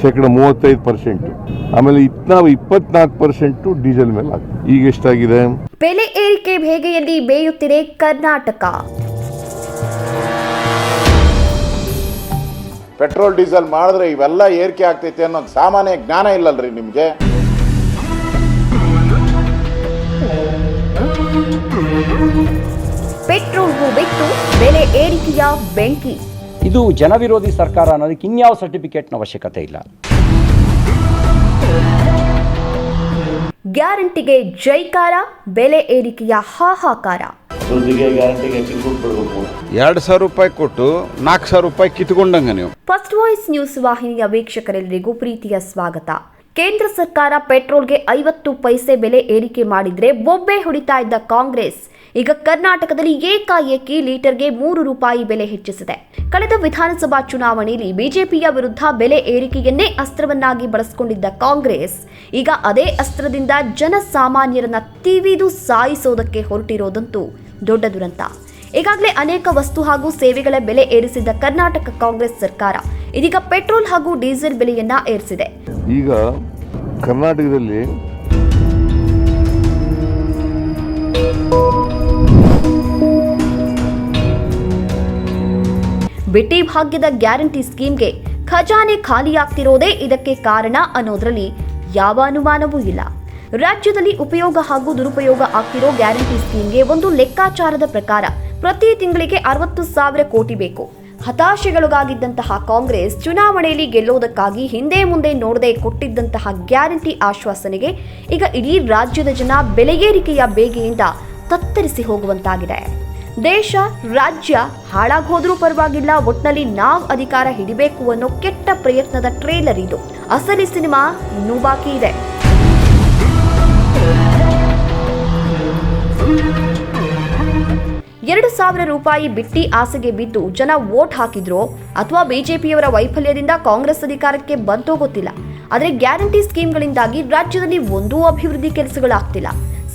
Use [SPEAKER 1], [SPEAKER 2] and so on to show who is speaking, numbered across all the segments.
[SPEAKER 1] ಶೇಕಡ ಮೂವತ್ತೈದು ಪರ್ಸೆಂಟ್. ಆಮೇಲೆ ನಾವು ಇಪ್ಪತ್ನಾಲ್ಕು ಪರ್ಸೆಂಟ್ ಡೀಸೆಲ್ ಮೇಲೆ ಈಗ ಎಷ್ಟಾಗಿದೆ?
[SPEAKER 2] ಬೆಲೆ ಏರಿಕೆ ಭೇಗೆಯಲ್ಲಿ ಬೇಯುತ್ತಿದೆ ಕರ್ನಾಟಕ.
[SPEAKER 3] ಪೆಟ್ರೋಲ್ ಡೀಸೆಲ್ ಮಾಡಿದ್ರೆ ಇವೆಲ್ಲ ಏರಿಕೆ ಆಗ್ತೈತೆ ಅನ್ನೋ ಸಾಮಾನ್ಯ ಜ್ಞಾನ ಇಲ್ಲಲ್ರಿ ನಿಮಗೆ?
[SPEAKER 2] ಪೆಟ್ರೋಲ್ಗೂ ಬಿಟ್ಟು ಬೆಲೆ ಏರಿಕೆಯ ಬೆಂಕಿ.
[SPEAKER 4] ಇದು ಜನವಿರೋಧಿ ಸರ್ಕಾರ ಅನ್ನೋದಕ್ಕೆ ಇನ್ಯಾವ ಸರ್ಟಿಫಿಕೇಟ್ನ ಅವಶ್ಯಕತೆ ಇಲ್ಲ.
[SPEAKER 2] ಗ್ಯಾರಂಟಿಗೆ ಜೈಕಾರ ಬೆಲೆ ಏರಿಕೆಯ ಹಾಹಾಕಾರ.
[SPEAKER 5] ಎರಡು ಸಾವಿರ ರೂಪಾಯಿ ಕೊಟ್ಟು ನಾಲ್ಕು ಸಾವಿರ ರೂಪಾಯಿ ಕಿತ್ಕೊಂಡಂಗ ನೀವು.
[SPEAKER 2] ಫಸ್ಟ್ ವಾಯ್ಸ್ ನ್ಯೂಸ್ ವಾಹಿನಿಯ ವೀಕ್ಷಕರೆಲ್ಲರಿಗೂ ಪ್ರೀತಿಯ ಸ್ವಾಗತ. ಕೇಂದ್ರ ಸರ್ಕಾರ ಪೆಟ್ರೋಲ್ಗೆ ಐವತ್ತು ಪೈಸೆ ಬೆಲೆ ಏರಿಕೆ ಮಾಡಿದ್ರೆ ಬೊಬ್ಬೆ ಹೊಡಿತಾ ಇದ್ದ ಕಾಂಗ್ರೆಸ್. ಈಗ ಕರ್ನಾಟಕದಲ್ಲಿ ಏಕಾಏಕಿ ಲೀಟರ್ಗೆ ಮೂರು ರೂಪಾಯಿ ಬೆಲೆ ಹೆಚ್ಚಿಸಿದೆ. ಕಳೆದ ವಿಧಾನಸಭಾ ಚುನಾವಣೆಯಲ್ಲಿ ಬಿಜೆಪಿಯ ವಿರುದ್ಧ ಬೆಲೆ ಏರಿಕೆಯನ್ನೇ ಅಸ್ತ್ರವನ್ನಾಗಿ ಬಳಸಿಕೊಂಡಿದ್ದ ಕಾಂಗ್ರೆಸ್. ಈಗ ಅದೇ ಅಸ್ತ್ರದಿಂದ ಜನಸಾಮಾನ್ಯರನ್ನ ತಿವಿದು ಸಾಯಿಸೋದಕ್ಕೆ ಹೊರಟಿರೋದಂತೂ ದೊಡ್ಡ ದುರಂತ. ಈಗಾಗಲೇ ಅನೇಕ ವಸ್ತು ಹಾಗೂ ಸೇವೆಗಳ ಬೆಲೆ ಏರಿಸಿದ್ದ ಕರ್ನಾಟಕ ಕಾಂಗ್ರೆಸ್ ಸರ್ಕಾರ ಇದೀಗ ಪೆಟ್ರೋಲ್ ಹಾಗೂ ಡೀಸೆಲ್ ಬೆಲೆಯನ್ನ ಏರಿಸಿದೆ.
[SPEAKER 1] ಈಗ ಕರ್ನಾಟಕದಲ್ಲಿ
[SPEAKER 2] ಬಿಟ್ಟಿ ಭಾಗ್ಯದ ಗ್ಯಾರಂಟಿ ಸ್ಕೀಮ್ಗೆ ಖಜಾನೆ ಖಾಲಿಯಾಗ್ತಿರೋದೇ ಇದಕ್ಕೆ ಕಾರಣ ಅನ್ನೋದ್ರಲ್ಲಿ ಯಾವ ಅನುಮಾನವೂ ಇಲ್ಲ. ರಾಜ್ಯದಲ್ಲಿ ಉಪಯೋಗ ಹಾಗೂ ದುರುಪಯೋಗ ಆಗ್ತಿರೋ ಗ್ಯಾರಂಟಿ ಸ್ಕೀಮ್ಗೆ ಒಂದು ಲೆಕ್ಕಾಚಾರದ ಪ್ರಕಾರ ಪ್ರತಿ ತಿಂಗಳಿಗೆ ಅರವತ್ತು ಸಾವಿರ ಕೋಟಿ ಬೇಕು. ಹತಾಶೆಗೊಳಗಾಗಿದ್ದಂತಹ ಕಾಂಗ್ರೆಸ್ ಚುನಾವಣೆಯಲ್ಲಿ ಗೆಲ್ಲೋದಕ್ಕಾಗಿ ಹಿಂದೆ ಮುಂದೆ ನೋಡದೆ ಕೊಟ್ಟಿದ್ದಂತಹ ಗ್ಯಾರಂಟಿ ಆಶ್ವಾಸನೆಗೆ ಈಗ ಇಡೀ ರಾಜ್ಯದ ಜನ ಬೆಲೆಗೇರಿಕೆಯ ಬೇಗೆಯಿಂದ ತತ್ತರಿಸಿ ಹೋಗುವಂತಾಗಿದೆ. ದೇಶ, ರಾಜ್ಯ ಹಾಳಾಗೋದ್ರೂ ಪರವಾಗಿಲ್ಲ, ಒಟ್ನಲ್ಲಿ ನಾವು ಅಧಿಕಾರ ಹಿಡಿಬೇಕು ಅನ್ನೋ ಕೆಟ್ಟ ಪ್ರಯತ್ನದ ಟ್ರೇಲರ್ ಇದು. ಅಸಲಿ ಸಿನಿಮಾ ಇನ್ನೂ ಬಾಕಿ ಇದೆ. ಎರಡು ಸಾವಿರ ರೂಪಾಯಿ ಬಿಟ್ಟಿ ಆಸೆಗೆ ಬಿದ್ದು ಜನ ವೋಟ್ ಹಾಕಿದ್ರೋ ಅಥವಾ ಬಿಜೆಪಿಯವರ ವೈಫಲ್ಯದಿಂದ ಕಾಂಗ್ರೆಸ್ ಅಧಿಕಾರಕ್ಕೆ ಬಂತೋ ಗೊತ್ತಿಲ್ಲ. ಆದರೆ ಗ್ಯಾರಂಟಿ ಸ್ಕೀಮ್ಗಳಿಂದಾಗಿ ರಾಜ್ಯದಲ್ಲಿ ಒಂದೂ ಅಭಿವೃದ್ಧಿ ಕೆಲಸಗಳಾಗ್ತಿಲ್ಲ.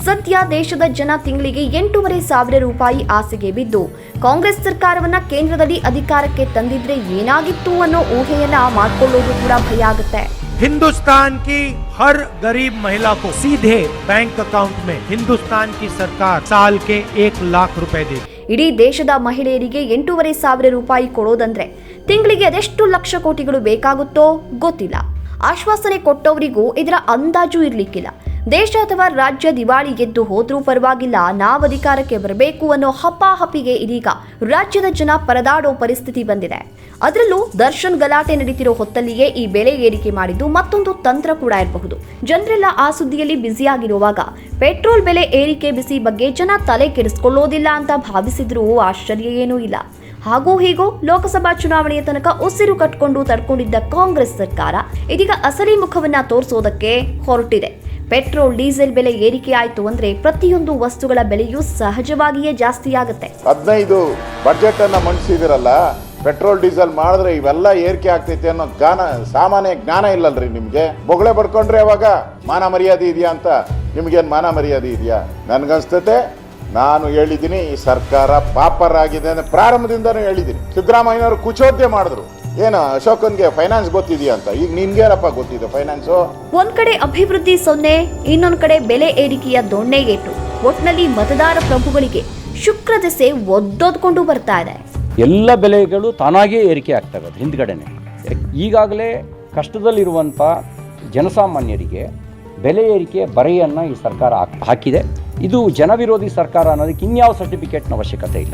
[SPEAKER 2] ಸದ್ಯ ದೇಶದ ಜನ ತಿಂಗಳಿಗೆ ಎಂಟೂವರೆ ಸಾವಿರ ರೂಪಾಯಿ ಆಸೆಗೆ ಬಿದ್ದು ಕಾಂಗ್ರೆಸ್ ಸರ್ಕಾರವನ್ನ ಕೇಂದ್ರದಲ್ಲಿ ಅಧಿಕಾರಕ್ಕೆ ತಂದಿದ್ರೆ ಏನಾಗಿತ್ತು ಅನ್ನೋ ಊಹೆಯನ್ನ ಮಾಡ್ಕೊಳ್ಳೋದು ಕೂಡ ಭಯ ಆಗುತ್ತೆ.
[SPEAKER 6] हिंदुस्तान की हर गरीब महिला को सीधे बैंक अकाउंट में हिंदुस्तान की सरकार साल के एक लाख रुपए देगी
[SPEAKER 2] ಇಡೀ ದೇಶದ ಮಹಿಳೆಯರಿಗೆ ಎಂಟೂವರೆ ಸಾವಿರ ರೂಪಾಯಿ ಕೊಡೋದಂದ್ರೆ ತಿಂಗಳಿಗೆ ಅದೆಷ್ಟು ಲಕ್ಷ ಕೋಟಿಗಳು ಬೇಕಾಗುತ್ತೋ ಗೊತ್ತಿಲ್ಲ ಆಶ್ವಾಸನೆ ಕೊಟ್ಟವರಿಗೂ ಇದರ ಅಂದಾಜು ಇರ್ಲಿಕ್ಕಿಲ್ಲ ದೇಶ ಅಥವಾ ರಾಜ್ಯ ದಿವಾಳಿ ಗೆದ್ದು ಹೋದ್ರೂ ಪರವಾಗಿಲ್ಲ, ನಾವು ಅಧಿಕಾರಕ್ಕೆ ಬರಬೇಕು ಅನ್ನೋ ಹಪ್ಪಾಹಪ್ಪಿಗೆ ಇದೀಗ ರಾಜ್ಯದ ಜನ ಪರದಾಡೋ ಪರಿಸ್ಥಿತಿ ಬಂದಿದೆ. ಅದರಲ್ಲೂ ದರ್ಶನ್ ಗಲಾಟೆ ನಡೀತಿರೋ ಹೊತ್ತಲ್ಲಿಯೇ ಈ ಬೆಲೆ ಏರಿಕೆ ಮಾಡಿದ್ದು ಮತ್ತೊಂದು ತಂತ್ರ ಕೂಡ ಇರಬಹುದು. ಜನರೆಲ್ಲ ಆ ಸುದ್ದಿಯಲ್ಲಿ ಬ್ಯುಸಿಯಾಗಿರುವಾಗ ಪೆಟ್ರೋಲ್ ಬೆಲೆ ಏರಿಕೆ ಬಿಸಿ ಬಗ್ಗೆ ಜನ ತಲೆ ಕೆಡಿಸ್ಕೊಳ್ಳೋದಿಲ್ಲ ಅಂತ ಭಾವಿಸಿದ್ರೂ ಆಶ್ಚರ್ಯ ಏನೂ ಇಲ್ಲ. ಹಾಗೂ ಹೀಗೂ ಲೋಕಸಭಾ ಚುನಾವಣೆಯ ತನಕ ಉಸಿರು ಕಟ್ಕೊಂಡು ತಡ್ಕೊಂಡಿದ್ದ ಕಾಂಗ್ರೆಸ್ ಸರ್ಕಾರ ಇದೀಗ ಅಸಲಿ ಮುಖವನ್ನ ತೋರಿಸೋದಕ್ಕೆ ಹೊರಟಿದೆ. ಪೆಟ್ರೋಲ್, ಡೀಸೆಲ್ ಬೆಲೆ ಏರಿಕೆ ಆಯಿತು ಅಂದ್ರೆ ಪ್ರತಿಯೊಂದು ವಸ್ತುಗಳ ಬೆಲೆಯೂ ಸಹಜವಾಗಿಯೇ ಜಾಸ್ತಿ ಆಗುತ್ತೆ
[SPEAKER 3] ಹದಿನೈದು ಬಜೆಟ್ ಅನ್ನ ಮಂಡಿಸಿದಿರಲ್ಲ, ಪೆಟ್ರೋಲ್, ಡೀಸೆಲ್ ಮಾಡಿದ್ರೆ ಇವೆಲ್ಲ ಏರಿಕೆ ಆಗ್ತೈತೆ ಅನ್ನೋ ಜ್ಞಾನ, ಸಾಮಾನ್ಯ ಜ್ಞಾನ ಇಲ್ಲಲ್ರಿ ನಿಮಗೆ? ಬೊಗಳೆ ಪಡ್ಕೊಂಡ್ರೆ ಅವಾಗ ಮಾನ ಮರ್ಯಾದೆ ಇದೆಯಾ ಅಂತ? ನಿಮ್ಗೇನ್ ಮಾನ ಮರ್ಯಾದೆ ಇದೆಯಾ? ನನಗನ್ಸ್ತತೆ ನಾನು ಹೇಳಿದ್ದೀನಿ ಈ ಸರ್ಕಾರ ಪಾಪರ್ ಆಗಿದೆ ಅಂದ್ರೆ ಪ್ರಾರಂಭದಿಂದನೂ ಹೇಳಿದ್ದೀನಿ ಸಿದ್ದರಾಮಯ್ಯನವರು ಕುಚೋದ್ಯ ಮಾಡಿದ್ರು. ಏನು ಅಶೋಕನ್ಗೆ ಫೈನಾನ್ಸ್ ಗೊತ್ತಿದೆಯಾ ಅಂತ? ಈಗ ನಿನ್ಗೇನಪ್ಪ ಗೊತ್ತಿದೆ ಫೈನಾನ್ಸು
[SPEAKER 2] ಒಂದ್ ಕಡೆ ಅಭಿವೃದ್ಧಿ ಸೊನ್ನೆ ಇನ್ನೊಂದ್ ಕಡೆ ಬೆಲೆ ಏರಿಕೆಯ ದೊಣ್ಣೆ ಏಟು. ಒಟ್ನಲ್ಲಿ ಮತದಾರ ಪ್ರಭುಗಳಿಗೆ ಶುಕ್ರ ದೆಸೆ ಒದ್ದೊದ್ಕೊಂಡು ಬರ್ತಾ ಇದೆ.
[SPEAKER 4] ಎಲ್ಲ ಬೆಲೆಗಳು ತಾನಾಗೇ ಏರಿಕೆ ಆಗ್ತಾ ಇರೋದು ಹಿಂದ್ಗಡೆನೆ. ಈಗಾಗಲೇ ಕಷ್ಟದಲ್ಲಿರುವಂಥ ಜನಸಾಮಾನ್ಯರಿಗೆ ಬೆಲೆ ಏರಿಕೆ ಬರೆಯನ್ನು ಈ ಸರ್ಕಾರ ಹಾಕ್- ಹಾಕಿದೆ. ಇದು ಜನವಿರೋಧಿ ಸರ್ಕಾರ ಅನ್ನೋದಕ್ಕೆ ಇನ್ಯಾವ ಸರ್ಟಿಫಿಕೇಟ್ನ ಅವಶ್ಯಕತೆ ಇಲ್ಲ.